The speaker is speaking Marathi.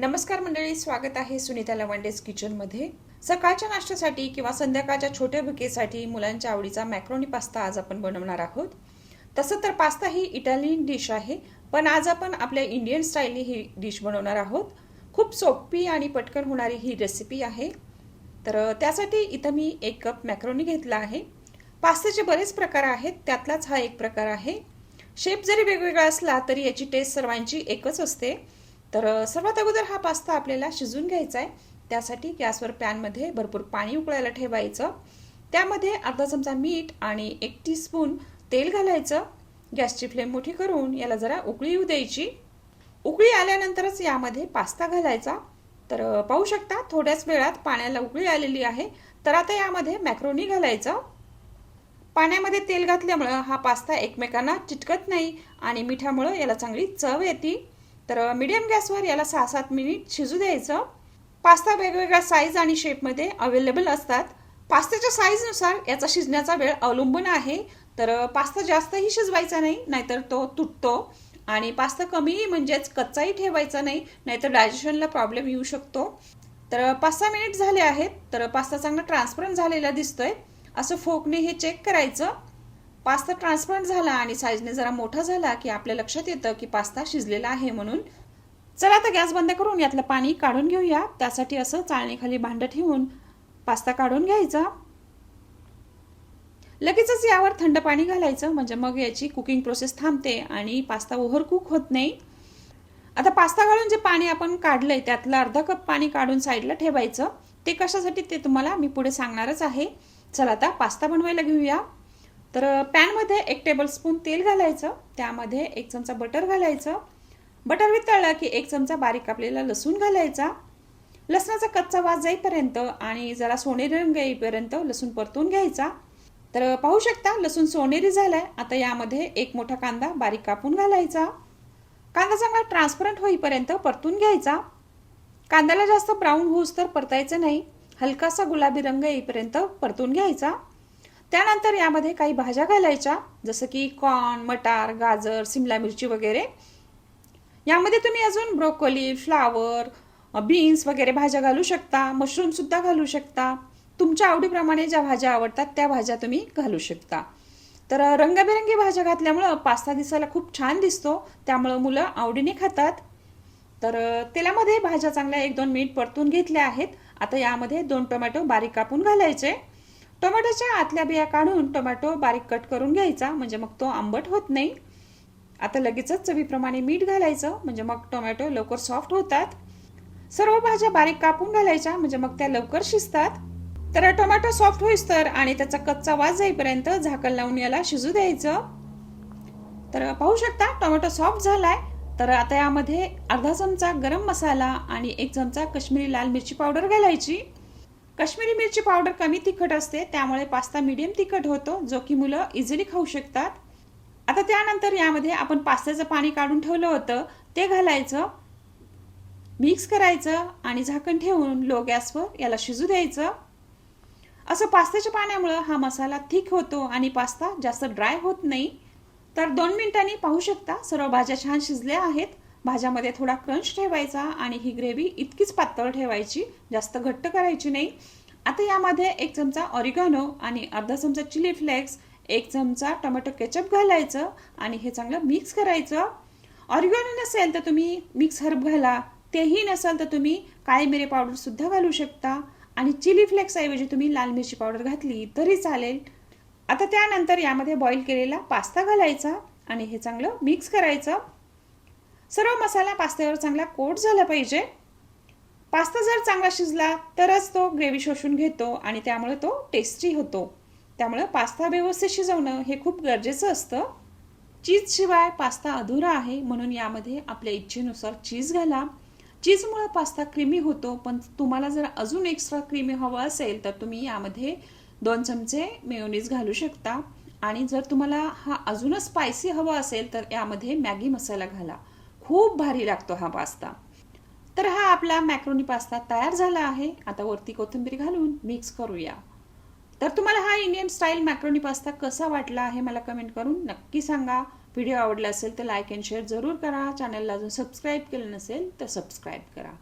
नमस्कार मंडळी स्वागत आहे सुनीता लवंडेज किचनमध्ये सकाळच्या नाश्त्यासाठी किंवा संध्याकाळच्या छोट्या भुकेसाठी मुलांच्या आवडीचा मॅक्रोनी पास्ता आज आपण बनवणार आहोत. तसं तर पास्ता ही इटालियन डिश आहे पण आज आपण आपल्या इंडियन स्टाईलने ही डिश बनवणार आहोत. खूप सोपी आणि पटकन होणारी ही रेसिपी आहे. तर त्यासाठी इथं मी एक कप मॅक्रोनी घेतला आहे. पास्त्याचे बरेच प्रकार आहेत त्यातलाच हा एक प्रकार आहे. शेप जरी वेगवेगळा असला तरी याची टेस्ट सर्वांची एकच असते. तर सर्वात अगोदर हा पास्ता आपल्याला शिजून घ्यायचा आहे त्यासाठी गॅसवर पॅनमध्ये भरपूर पाणी उकळायला ठेवायचं. त्यामध्ये अर्धा चमचा मीठ आणि एक टीस्पून तेल घालायचं. गॅसची फ्लेम मोठी करून याला जरा उकळी येऊ द्यायची. उकळी आल्यानंतरच यामध्ये पास्ता घालायचा. तर पाहू शकता थोड्याच वेळात पाण्याला उकळी आलेली आहे. तर आता यामध्ये मॅक्रोनी घालायचं. पाण्यामध्ये तेल घातल्यामुळं हा पास्ता एकमेकांना चिटकत नाही आणि मिठामुळं याला चांगली चव येते. तर मीडियम गॅसवर याला सहा सात मिनिट शिजू द्यायचं. पास्ता वेगवेगळ्या साईज आणि शेपमध्ये अवेलेबल असतात. पास्त्याच्या साईजनुसार याचा शिजण्याचा वेळ अवलंबून आहे. तर पास्ता जास्तही शिजवायचा नाही नाहीतर तो तुटतो. आणि पास्ता कमीही म्हणजेच कच्चाही ठेवायचा नाही नाहीतर डायजेशनला प्रॉब्लेम येऊ शकतो. तर पाच सहा मिनिट झाले आहेत. तर पास्ता चांगला ट्रान्सपरंट झालेला दिसतोय. असं फोकने हे चेक करायचं. पास्ता ट्रान्सपरंट झाला आणि साईजने जरा मोठा झाला की आपल्या लक्षात येतं की पास्ता शिजलेला आहे म्हणून. चला आता गॅस बंद करून यातलं पाणी काढून घेऊया. त्यासाठी असं चाळणीखाली भांडं ठेवून पास्ता काढून घ्यायचा. लगेचच यावर थंड पाणी घालायचं. म्हणजे मग याची कुकिंग प्रोसेस थांबते आणि पास्ता ओव्हर कुक होत नाही. आता पास्ता घालून जे पाणी आपण काढलंय त्यातलं अर्धा कप पाणी काढून साईडला ठेवायचं. ते कशासाठी ते तुम्हाला मी पुढे सांगणारच आहे. चला आता पास्ता बनवायला घेऊया. तर पॅनमध्ये एक टेबलस्पून तेल घालायचं. त्यामध्ये एक चमचा बटर घालायचं. बटर वितळलं की एक चमचा बारीक कापलेला लसूण घालायचा. लसणाचा कच्चा वास जाईपर्यंत आणि जरा सोनेरी रंग येईपर्यंत लसूण परतून घ्यायचा. तर पाहू शकता लसूण सोनेरी झालाय. आता यामध्ये एक मोठा कांदा बारीक कापून घालायचा. कांदा चांगला ट्रान्सपरंट होईपर्यंत परतून घ्यायचा. कांद्याला जास्त ब्राऊन होऊस तर परतायचं नाही. हलकासा गुलाबी रंग येईपर्यंत परतून घ्यायचा. त्यानंतर यामध्ये काही भाज्या घालायच्या जसं की कॉर्न मटार गाजर सिमला मिरची वगैरे. यामध्ये तुम्ही अजून ब्रोकोली फ्लावर बीन्स वगैरे भाज्या घालू शकता मशरूमसुद्धा घालू शकता. तुमच्या आवडीप्रमाणे ज्या भाज्या आवडतात त्या भाज्या तुम्ही घालू शकता. तर रंगबेरंगी भाज्या घातल्यामुळं पास्ता दिसायला खूप छान दिसतो त्यामुळं मुलं आवडीने खातात. तर तेलामध्ये भाज्या चांगल्या एक दोन मिनिट परतून घेतल्या आहेत. आता यामध्ये दोन टोमॅटो बारीक कापून घालायचे. टोमॅटोच्या आतल्या बिया काढून टोमॅटो बारीक कट करून घ्यायचा म्हणजे मग तो आंबट होत नाही. आता लगेचच चवीप्रमाणे मीठ घालायचं म्हणजे मग टोमॅटो लवकर सॉफ्ट होतात. सर्व भाज्या बारीक कापून घालायच्या म्हणजे मग त्या लवकर शिजतात. तर टोमॅटो सॉफ्ट होईस तर आणि त्याचा कच्चा वास जाईपर्यंत झाकण लावून याला शिजू द्यायचं. तर पाहू शकता टोमॅटो सॉफ्ट झालाय. तर आता यामध्ये अर्धा चमचा गरम मसाला आणि एक चमचा कश्मीरी लाल मिरची पावडर घालायची. कश्मीरी मिरची पावडर कमी तिखट असते त्यामुळे पास्ता मीडियम तिखट होतो जो की मुलं इझिली खाऊ शकतात. आता त्यानंतर यामध्ये आपण पास्त्याचं पाणी काढून ठेवलं होतं. ते घालायचं मिक्स करायचं आणि झाकण ठेवून लो गॅसवर याला शिजू द्यायचं. असं पास्त्याच्या पाण्यामुळं हा मसाला थिक होतो आणि पास्ता जास्त ड्राय होत नाही. तर दोन मिनिटांनी पाहू शकता सर्व भाज्या छान शिजल्या आहेत. भाज्यामध्ये थोडा क्रंच ठेवायचा आणि ही ग्रेव्ही इतकीच पातळ ठेवायची जास्त घट्ट करायची नाही. आता यामध्ये एक चमचा ऑरिगानो आणि अर्धा चमचा चिली फ्लेक्स एक चमचा टोमॅटो केचप घालायचं आणि हे चांगलं मिक्स करायचं. ऑरिगानो नसेल तर तुम्ही मिक्स हर्ब घाला तेही नसेल तर तुम्ही काळी मिरे पावडरसुद्धा घालू शकता. आणि चिली फ्लेक्सऐवजी तुम्ही लाल मिरची पावडर घातली तरी चालेल. आता त्यानंतर यामध्ये बॉईल केलेला पास्ता घालायचा आणि हे चांगलं मिक्स करायचं. सर्व मसाला पास्त्यावर चांगला कोट झाला पाहिजे. पास्ता जर चांगला शिजला तरच तो ग्रेव्ही शोषून घेतो आणि त्यामुळे तो टेस्टी होतो. त्यामुळे पास्ता व्यवस्थित शिजवणं हे खूप गरजेचं असतं. चीजशिवाय पास्ता अधुरा आहे म्हणून यामध्ये आपल्या इच्छेनुसार चीज घाला. चीजमुळं पास्ता क्रीमी होतो पण तुम्हाला जर अजून एक्स्ट्रा क्रीमी हवं असेल तर तुम्ही यामध्ये दोन चमचे मेयोनीज घालू शकता. आणि जर तुम्हाला हा अजूनच स्पायसी हवा असेल तर यामध्ये मॅगी मसाला घाला. खूप भारी लागतो हा पास्ता. तर हा आपला मॅक्रोनी पास्ता तयार झाला आहे. आता वरती कोथिंबीर घालून मिक्स करूया. तर तुम्हाला हा इंडियन स्टाईल मॅक्रोनी पास्ता कसा वाटला आहे मला कमेंट करून नक्की सांगा. व्हिडिओ आवडला असेल तर लाईक अँड शेअर जरूर करा. चॅनलला अजून सबस्क्राईब केलं नसेल तर सबस्क्राईब करा.